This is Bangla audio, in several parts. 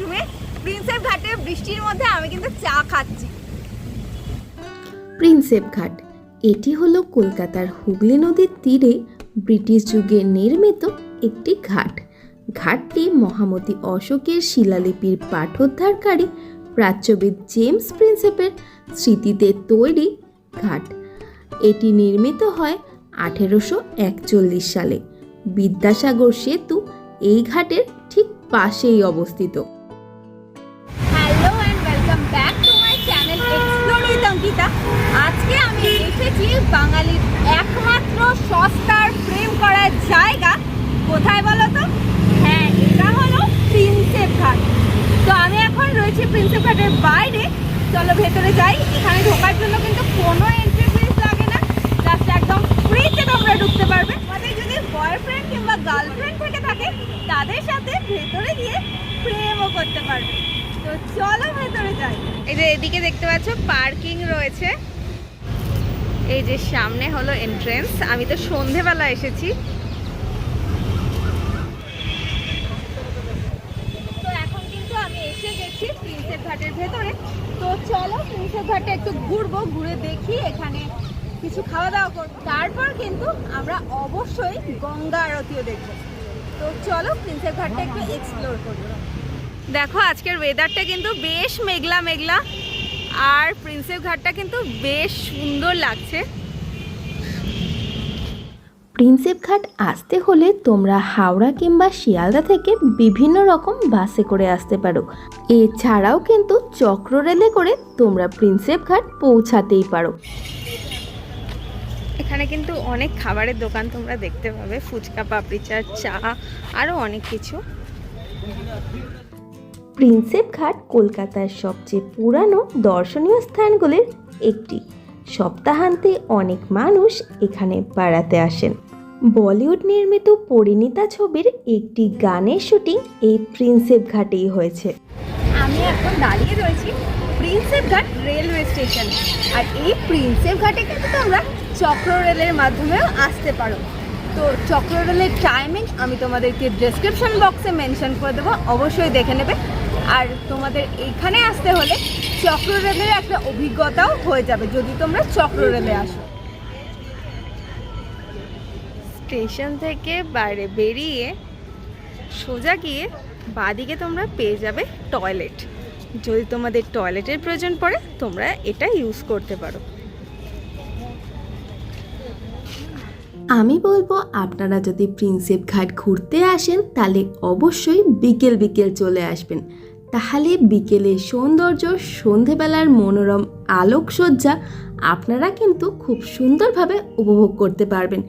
ওয়াশরুমে প্রিন্সেপ ঘাটে বৃষ্টির মধ্যে আমি কিন্তু চা খাচ্ছি। প্রিন্সেপ ঘাট এটি হলো কলকাতার হুগলি নদীর তীরে ব্রিটিশ যুগে নির্মিত একটি ঘাট। ঘাটটি মহামতি অশোকের শিলালিপির পাঠোদ্ধারকারী প্রাচ্যবিদ জেমস প্রিন্সেপের স্মৃতিতে তৈরি ঘাট। এটি নির্মিত হয় আঠেরোশো একচল্লিশ সালে। বিদ্যাসাগর সেতু এই ঘাটের ঠিক পাশেই অবস্থিত hello and welcome back to my channel explore with Ankita আজকে আমি এসেছি বাঙালির একমাত্র সস্তার প্রেম করার জায়গা কোথায় বলো তো হ্যাঁ এটা হলো প্রিন্সেপ ঘাট তো আমি এখন রয়েছি বাইরে। চলো ভেতরে যাই। এখানে ঢোকার জন্য কিন্তু কোনো এন্ট্রি ফিস লাগে না। জাস্ট একদম ফ্রিতে তোমরা ঢুকতে পারবে। আমাদের যদি বয়ফ্রেন্ড কিংবা গার্লফ্রেন্ড থেকে থাকে, তাদের সাথে ভেতরে গিয়ে প্রেমও করতে পারবে। তো চলো ভেতরে যাই। এই যে এদিকে দেখতে পাচ্ছ পার্কিং রয়েছে। এই যে সামনে হলো এন্ট্রেন্স আমি তো সন্ধেবেলা এসেছি তো এখন কিন্তু আমি এসে গেছি প্রিন্সেপ ঘাটের ভেতরে। তো চলো প্রিন্সেপ ঘাটে একটু ঘুরবো, ঘুরে দেখি এখানে কিছু খাওয়া দাওয়া করব। তারপর কিন্তু আমরা অবশ্যই গঙ্গা আরতিও দেখব। তো চলো প্রিন্সেপ ঘাটটা একটু এক্সপ্লোর করব দেখো আজকের ওয়েদারটা কিন্তু বেশ মেঘলা মেঘলা আর প্রিন্সেপ ঘাটটা কিন্তু বেশ সুন্দর লাগছে। প্রিন্সেপ ঘাট আসতে হলে তোমরা হাওড়া কিংবা শিয়ালদা থেকে বিভিন্ন রকম বাসে করে আসতে পারো। এছাড়াও কিন্তু চক্র রেলে করে তোমরা প্রিন্সেপ ঘাট পৌঁছাতেই পারো। এখানে কিন্তু অনেক খাবারের দোকান তোমরা দেখতে পাবে। ফুচকা পাপড়ি চাট চা আরও অনেক কিছু। প্রিন্সেপ ঘাট কলকাতার সবচেয়ে পুরানো দর্শনীয় স্থানগুলির একটি। সপ্তাহান্তে অনেক মানুষ এখানে বেড়াতে আসেন। বলিউড নির্মিত পরিণীতা ছবির একটি গানের শুটিং এই প্রিন্সেপ ঘাটেই হয়েছে। আমি এখন দাঁড়িয়ে রয়েছি প্রিন্সেপ ঘাট রেলওয়ে স্টেশন। আর এই প্রিন্সেপ ঘাটে কিন্তু তোমরা চক্র রেলের মাধ্যমেও আসতে পারো। তো চক্র রেলের টাইমিং আমি তোমাদেরকে ডেসক্রিপশন বক্সে মেনশন করে দেবো, অবশ্যই দেখে নেবে। আর তোমাদের এখানে আসতে হলে চক্র রেলের একটা অভিজ্ঞতাও হয়ে যাবে যদি তোমরা চক্র রেলে আসো। স্টেশন থেকে বাইরে বেরিয়ে সোজা গিয়ে বাদিকে তোমরা পেয়ে যাবে টয়লেট। যদি তোমাদের টয়লেটের প্রয়োজন পড়ে, তোমরা এটা ইউজ করতে পারো। আমি বলব, আপনারা যদি প্রিন্সেপ ঘাট ঘুরতে আসেন, তাহলে অবশ্যই বিকেল বিকেল চলে আসবেন। তাহলে বিকেলের সৌন্দর্য, সন্ধেবেলার মনোরম আলোকসজ্জা আপনারা কিন্তু খুব সুন্দরভাবে উপভোগ করতে পারবেন।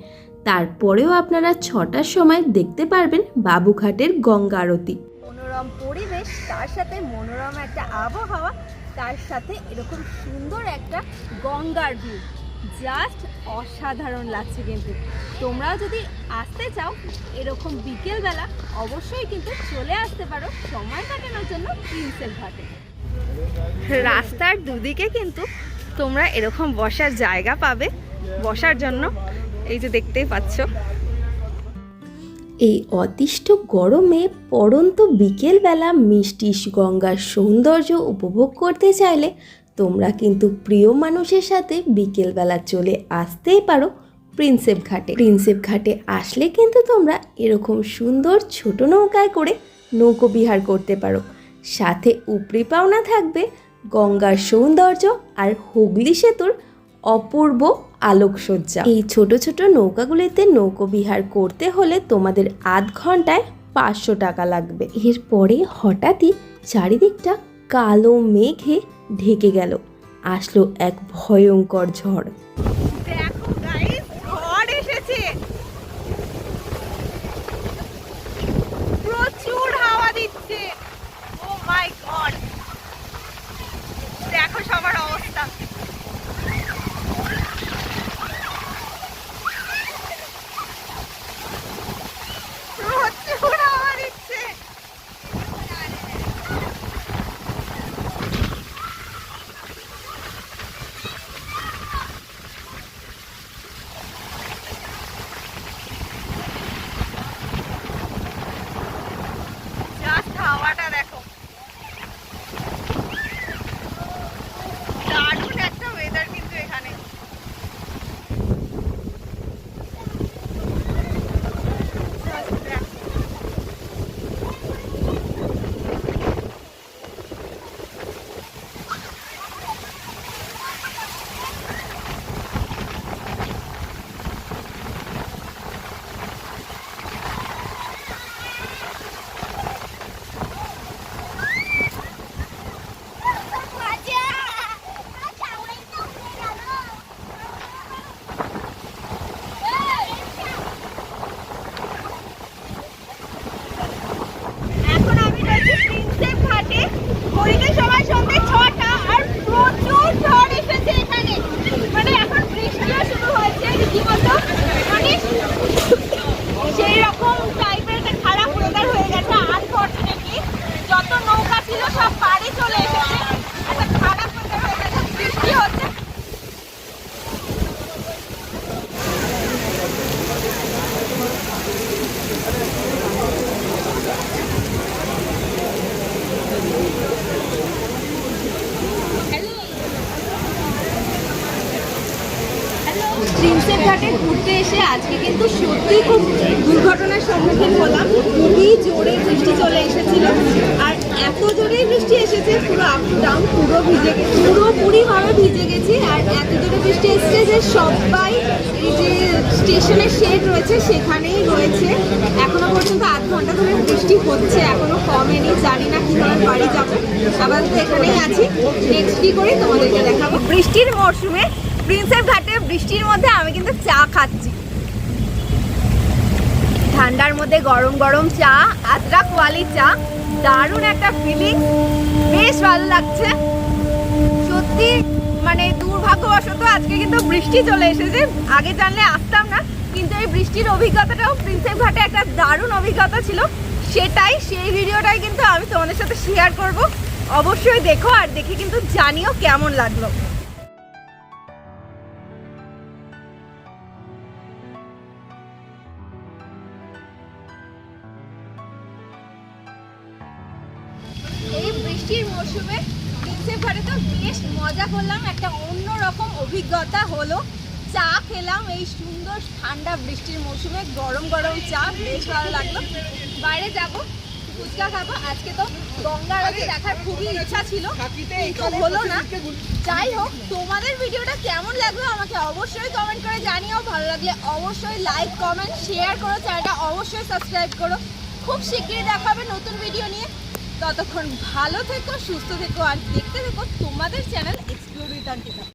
তারপরেও আপনারা ছটার সময় দেখতে পারবেন বাবুঘাটের গঙ্গা আরতি। মনোরম পরিবেশ, তার সাথে মনোরম একটা আবহাওয়া, তার সাথে এরকম সুন্দর একটা গঙ্গার ভিউ জাস্ট অসাধারণ লাগছে কিন্তু। তোমরাও যদি আসতে চাও, এরকম বিকেলবেলা অবশ্যই কিন্তু চলে আসতে পারো সময় কাটানোর জন্য প্রিন্সেল ঘাটে। রাস্তার দুদিকে কিন্তু তোমরা এরকম বসার জায়গা পাবে, বসার জন্য। এই যে দেখতেই পাচ্ছ। এই অতিষ্ঠ গরমে পরন্ত বিকেলবেলা মিষ্টি গঙ্গার সৌন্দর্য উপভোগ করতে চাইলে তোমরা কিন্তু প্রিয় মানুষের সাথে বিকেলবেলা চলে আসতেই পারো প্রিন্সেপ ঘাটে। প্রিন্সেপ ঘাটে আসলে কিন্তু তোমরা এরকম সুন্দর ছোট নৌকায় করে নৌকো বিহার করতে পারো। সাথে উপরি পাওনা থাকবে গঙ্গার সৌন্দর্য আর হুগলি সেতুর অপূর্ব আলোকসজ্জা। এই ছোট ছোট নৌকাগুলিতে নৌকো বিহার করতে হলে তোমাদের আধ ঘন্টায় পাঁচশো টাকা লাগবে। এরপরে হঠাৎই চারিদিকটা কালো মেঘে ঢেকে গেল। আসলো এক ভয়ঙ্কর ঝড়। প্রিন্সেপ ঘাটে ঘুরতে এসে আজকে কিন্তু সত্যি খুব দুর্ঘটনার সম্মুখীন হলাম। খুবই জোরে বৃষ্টি চলে এসেছিল। আর এত জোরে বৃষ্টি এসেছে, পুরো আপ ডাউন পুরো ভিজে গেছে, পুরোপুরিভাবে ভিজে গেছি। আর এত জোরে বৃষ্টি এসেছে যে সবাই এই যে স্টেশনের শেড রয়েছে, সেখানেই রয়েছে। এখনও পর্যন্ত আধ ঘণ্টা ধরে বৃষ্টি হচ্ছে, এখনও কমেনি, জানি না কীভাবে বাড়ি যাব। আবার তো এখানেই আছি। নেক্সট কি করে তোমাদেরকে দেখাবো। বৃষ্টির মরশুমে প্রিন্সেপ ঘাটে বৃষ্টির মধ্যে আমি কিন্তু চা খাচ্ছি। ঠান্ডার মধ্যে গরম গরম চা, আদ্রা কোয়ালির চা, দারুণ একটা ফিলিং বেশ ভালো লাগছে। সত্যি মানে দুর্ভাগ্যবশত আজকে কিন্তু বৃষ্টি চলে এসেছে। আগে জানলে আসতাম না, কিন্তু এই বৃষ্টির অভিজ্ঞতাটাও প্রিন্সেপ ঘাটে একটা দারুণ অভিজ্ঞতা ছিল। সেটাই, সেই ভিডিওটাই কিন্তু আমি তোমাদের সাথে শেয়ার করব। অবশ্যই দেখো আর দেখে কিন্তু জানিও কেমন লাগল। মজা করলাম একটা অন্যরকম অভিজ্ঞতা হলো। চা খেলাম এই সুন্দর ঠান্ডা বৃষ্টির মরশুমে গরম গরম চা বেশ ভালো লাগল। বাইরে যাব ফুচকা খাব। আজকে তো গঙ্গা আরতি দেখার খুবই ইচ্ছা ছিল কিন্তু হলো না। যাই হোক তোমাদের ভিডিওটা কেমন লাগল আমাকে অবশ্যই কমেন্ট করে জানিও। ভালো লাগলে অবশ্যই লাইক কমেন্ট শেয়ার করো চ্যানেলটা অবশ্যই সাবস্ক্রাইব করো। খুব শিগগিরই দেখাবে নতুন ভিডিও নিয়ে। ততক্ষণ ভালো থেকো সুস্থ থেকো আর দেখতে থেকো তোমাদের চ্যানেল এক্সপ্লোর রিটার্ন